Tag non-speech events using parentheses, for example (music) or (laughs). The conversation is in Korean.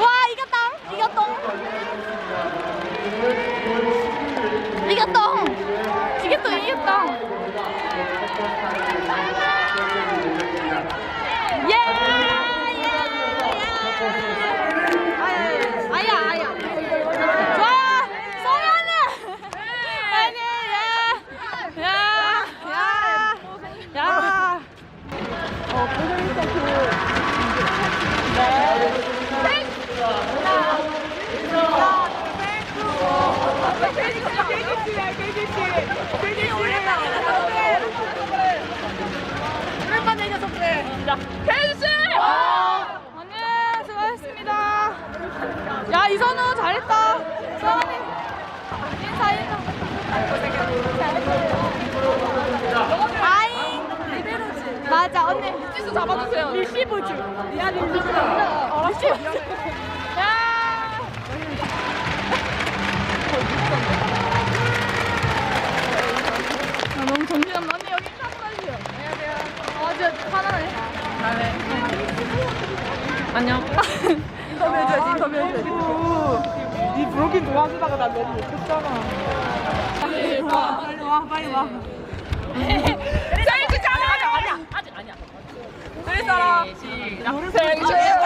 와, 이겼다. 이겼다. 이겼다. 지겠다, 이겼다. 야 이선우 잘했다. 수아님 인사 인사. 아잉 리베로즈. 맞아 언니 리시스 잡아주세요. 리시브즈. 미안해 리시브. 어, 리시브. 야. 아, 너무 정신없네. 언니 여기 인사 한번 해주세요. 안녕하세요. 아, 진짜 화나네. 안녕. (laughs) 인터뷰 해줘야지, 인터뷰 해줘야지. 이 브로킹 도와주다가 나 너무 못했잖아. 빨리 와, 빨리 와, 빨리 와. 생일 축하합니다. 아니야, 아직 아니야. 우리 사람 생일 축하합니다.